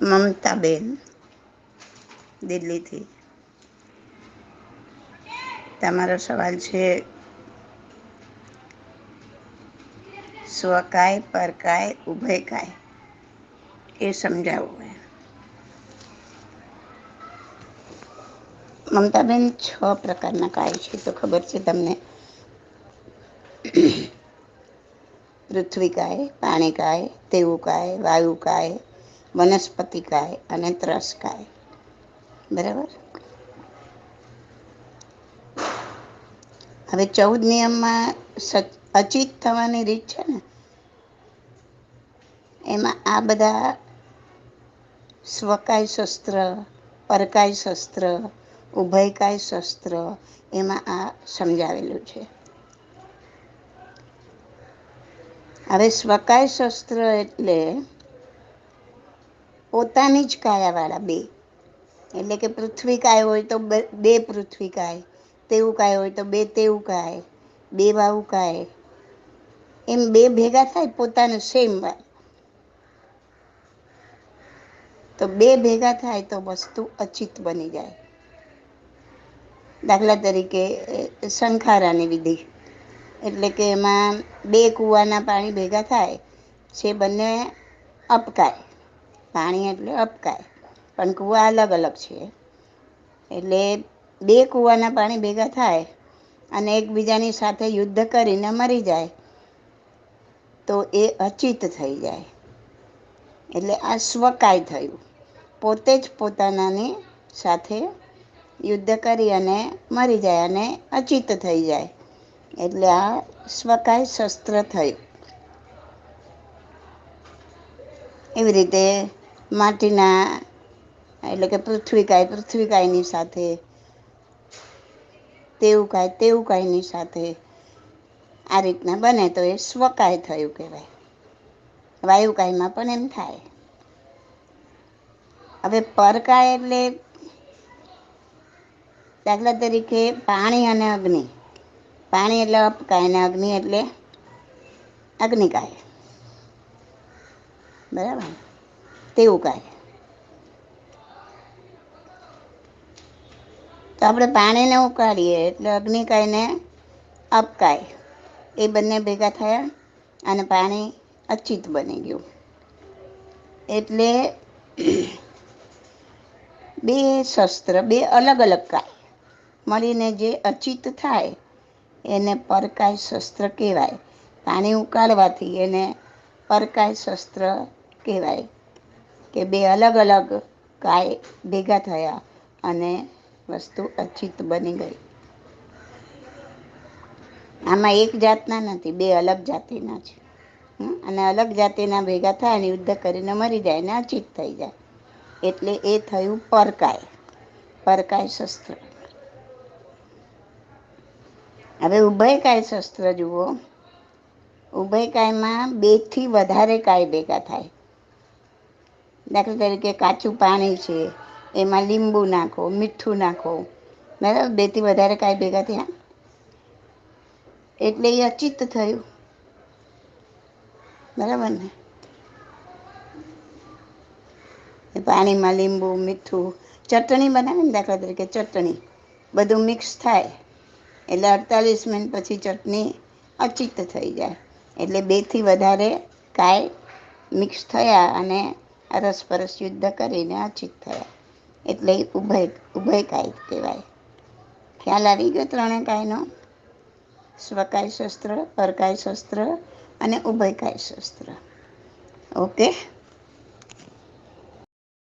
મમતાબેન દિલ્હીથી. તમારો સવાલ છે સ્વકાય પરકાય ઉભયકાય એ સમજાવવું એમ મમતાબેન છ પ્રકારના કાય છે, તો ખબર છે તમને? પૃથ્વી કાય, પાણી કાય, તેવું કાય, વાયુ તેવુકાય વાયુકાય વનસ્પતિકાય અને ત્રસકાય બરાબર? હવે ચૌદ નિયમમાં અચિત થવાની રીત છે ને? એમાં આ બધા સ્વકાય શસ્ત્ર, પરકાય શસ્ત્ર, ઉભયકાય શસ્ત્ર એમાં આ સમજાવેલું છે. હવે સ્વકાય શસ્ત્ર એટલે પોતાની જ કાયાવાળા, બે. એટલે કે પૃથ્વી કાય હોય તો બે પૃથ્વી કાય તેવું કાય હોય તો બે તેવું કાય બે વાવું કાય એમ બે ભેગા થાય પોતાનું સેમ તો બે ભેગા થાય તો વસ્તુ અચિત બની જાય. દાખલા તરીકે શંખારાની વિધિ. એટલે કે એમાં બે કૂવાના પાણી ભેગા થાય, છે બંને અપકાય. પાણી એટલે અપકાય. પણ કૂવા અલગ અલગ છે. એટલે બે કૂવાના પાણી ભેગા થાય અને એકબીજાની સાથે યુદ્ધ કરીને મરી જાય, તો એ અચિત થઈ જાય. એટલે આ સ્વકાય થયું. પોતે જ પોતાનાની સાથે યુદ્ધ કરી અને મરી જાય અને અચિત થઈ જાય. એટલે આ સ્વકાય શસ્ત્ર થયું. એવી રીતે માટીના, એટલે કે પૃથ્વીકાય પૃથ્વીકાયની સાથે, તેવું કાય તેવું કાયની સાથે આ રીતના બને તો એ સ્વકાય થયું કહેવાય. વાયુકાયમાં પણ એમ થાય. હવે પરકાય એટલે દાખલા તરીકે પાણી અને અગ્નિ. પાણી એટલે અપકાય અને અગ્નિ એટલે અગ્નિકાય. બરાબર? તેવું કાય તો આપણે પાણીને ઉકાળીએ એટલે અગ્નિકાયને અપકાય. એ બંને ભેગા થયા અને પાણી અચિત બની ગયું. એટલે બે શસ્ત્ર, બે અલગ અલગ કાય. મળીને જે અચિત થાય, એને પરકાય શસ્ત્ર કહેવાય. પાણી ઉકાળવાથી એને પરકાય શસ્ત્ર કહેવાય. કે બે અલગ અલગ કાય ભેગા થયા અને વસ્તુ અચિત બની ગઈ. આમાં એક જાતના નથી, બે અલગ જાતિના છે. અને અલગ જાતિના ભેગા થાય અને યુદ્ધ કરીને મરી જાય ને અચિત થઈ જાય. એટલે એ થયું પરકાય પરકાય શસ્ત્ર. હવે ઉભયકાય શસ્ત્ર જુઓ. ઉભયકાયમાં બેથી વધારે કાય ભેગા થાય. દાખલા તરીકે કાચું પાણી છે, એમાં લીંબુ નાખો, મીઠું નાખો. બરાબર? બેથી વધારે કાંઈ ભેગા થયા? એટલે એ અચિત થયું. બરાબર ને? પાણીમાં લીંબુ, મીઠું, ચટણી બનાવે ને દાખલા તરીકે ચટણી. બધું મિક્સ થાય. એટલે અડતાલીસ મિનિટ પછી ચટણી અચિત થઈ જાય. એટલે બેથી વધારે કાંઈ મિક્સ થયા અને અરસપરસ યુદ્ધ કરીને અચિત થયા. એટલે ઉભય ઉભય કાય કહેવાય. ખ્યાલ આવી ગયો ત્રણે કાયનો? સ્વકાય શસ્ત્ર પરકાય શસ્ત્ર અને ઉભયકાય શસ્ત્ર. ઓકે?